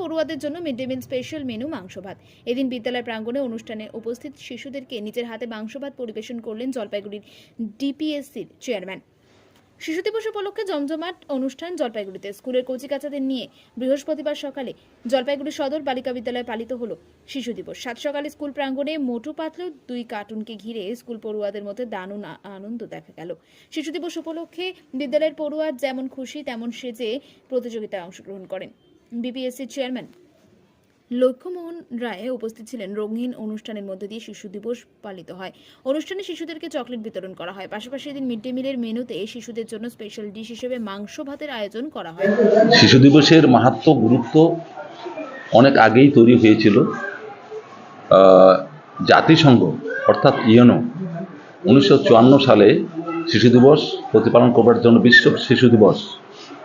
পড়ুয়াদের জন্য mid day meal special menu মাংস ভাত এদিন বিদ্যালয় প্রাঙ্গণে অনুষ্ঠানে উপস্থিত শিশুদেরকে নিজের হাতে মাংস ভাত পরিবেশন করলেন জলপাইগুড়ির ডিপিএসসির চেয়ারম্যান শিশু দিবস উপলক্ষে জমজমাট অনুষ্ঠান জলপাইগুড়িতে। স্কুলের কচিকাচাদের নিয়ে বৃহস্পতিবার সকালে জলপাইগুড়ি সদর বালিকা বিদ্যালয়ে পালিত হলো শিশু দিবস। সাত সকালে স্কুল প্রাঙ্গণে মোটু পাতলু দুই কার্টুনকে ঘিরে স্কুল পড়ুয়াদের মধ্যে দারুণ আনন্দ দেখা গেল। শিশু দিবস উপলক্ষে বিদ্যালয়ের পড়ুয়া যেমন খুশি, তেমন সেজে প্রতিযোগিতায় অংশগ্রহণ করেন। BPSC chairman. লক্ষ্যমোহন রায় উপস্থিত ছিলেন। রঙিন অনুষ্ঠানের মধ্যে দিয়ে শিশু দিবস পালিত হয়। অনুষ্ঠানে শিশুদেরকে চকলেট বিতরণ করা হয়। পাশাপাশি এদিন মিড ডে মিলের মেনুতে শিশুদের জন্য স্পেশাল ডিশ হিসেবে মাংস ভাতের আয়োজন করা হয়। শিশু দিবসের মাহাত্ম, গুরুত্ব অনেক আগেই তৈরি হয়েছিল। জাতিসংঘ, অর্থাৎ ইউনো, উনিশশো সালে শিশু দিবস প্রতিপালন করবার জন্য বিশ্ব শিশু দিবস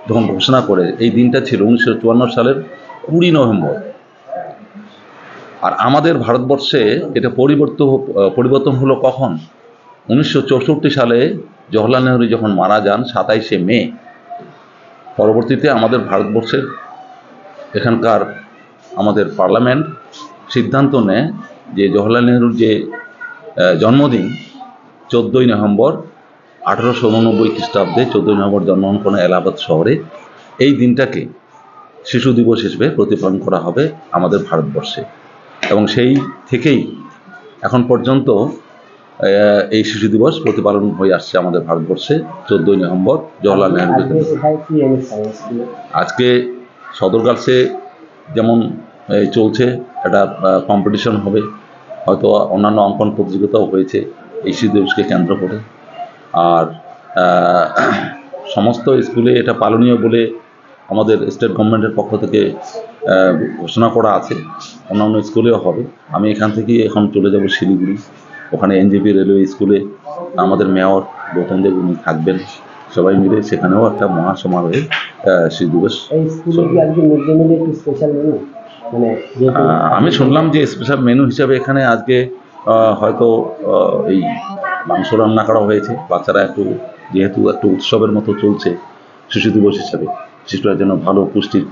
যখন ঘোষণা করে, এই দিনটা ছিল উনিশশো চুয়ান্ন সালের কুড়ি নভেম্বর। আর আমাদের ভারতবর্ষে এটা পরিবর্তন পরিবর্তন হলো কখন? উনিশশো চৌষট্টি সালে জওহরলাল নেহরু যখন মারা যান, সাতাইশে মে, পরবর্তীতে আমাদের ভারতবর্ষের এখানকার আমাদের পার্লামেন্ট সিদ্ধান্ত নেয় যে জওহরলাল নেহরুর যে জন্মদিন, চোদ্দোই নভেম্বর আঠারোশো উননব্বই খ্রিস্টাব্দে চোদ্দোই নভেম্বর জন্মগ্রহণ করেন এলাহাবাদ শহরে এই দিনটাকে শিশু দিবস হিসেবে প্রতিপালন করা হবে আমাদের ভারতবর্ষে। এবং সেই থেকেই এখন পর্যন্ত এই শিশু দিবস প্রতিপালন হয়ে আসছে আমাদের ভারতবর্ষে চোদ্দোই নভেম্বর জওহরলাল নেহরু আজকে সদর গার্লসে যেমন চলছে একটা কম্পিটিশন হবে। হয়তো অন্যান্য অঙ্কন প্রতিযোগিতাও হয়েছে এই শিশু দিবসকে কেন্দ্র করে। আর সমস্ত স্কুলে এটা পালনীয় বলে আমাদের স্টেট গভর্নমেন্টের পক্ষ থেকে ঘোষণা করা আছে। অন্যান্য স্কুলেও হবে। আমি এখান থেকে এখন চলে যাব শিলিগুড়ি। ওখানে এনজেপি রেলওয়ে স্কুলে আমাদের মেয়র গৌতম দেব উনি থাকবেন। সবাই মিলে সেখানেও একটা মহাসমারোহে শিশু দিবস মেনু আমি শুনলাম যে স্পেশাল মেনু হিসাবে এখানে আজকে হয়তো এই মাংস রান্না করা হয়েছে। বাচ্চারা একটু যেহেতু একটু উৎসবের মতো চলছে শিশু দিবস হিসাবে শিশুরা যেন ভালো পুষ্টি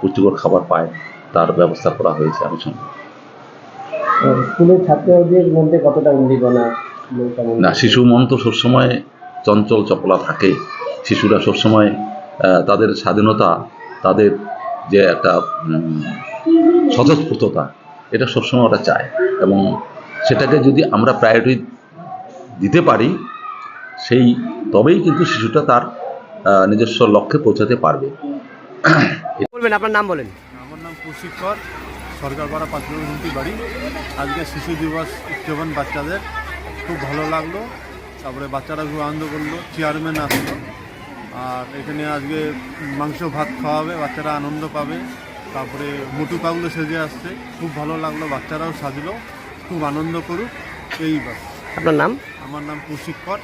পুষ্টিকর খাবার পায় তার ব্যবস্থা করা হয়েছে আমি আহ, স্কুলের ছাত্রদের মধ্যে কতটা না শিশু মন তো সবসময় চঞ্চল চপলা থাকে। শিশুরা সবসময় তাদের স্বাধীনতা তাদের যে একটা স্বতঃস্ফূর্ততা এটা সবসময় ওরা চায়। এবং সেটাকে যদি আমরা প্রায়োরিটি দিতে পারি সেই তবেই কিন্তু শিশুটা তার নিজস্ব লক্ষ্যে পৌঁছাতে পারবে। বলবেন আপনার নাম বলেন। আমার নাম কৌশিক কর সরকারপাড়া পাঁচগুন্তি বাড়ি। আজকে শিশু দিবস উদযাপন বাচ্চাদের। খুব ভালো লাগল তারপরে বাচ্চারা খুব আনন্দ করল চেয়ারম্যান আসলো। আর এখানে আজকে মাংস ভাত খাওয়াবে বাচ্চারা আনন্দ পাবে। তারপরে মোটু পাগলো সেজে আসছে। খুব ভালো লাগল বাচ্চারাও সাজলো। খুব আনন্দ করুক এই বাস আপনার নাম? আমার নাম কৌশিক কর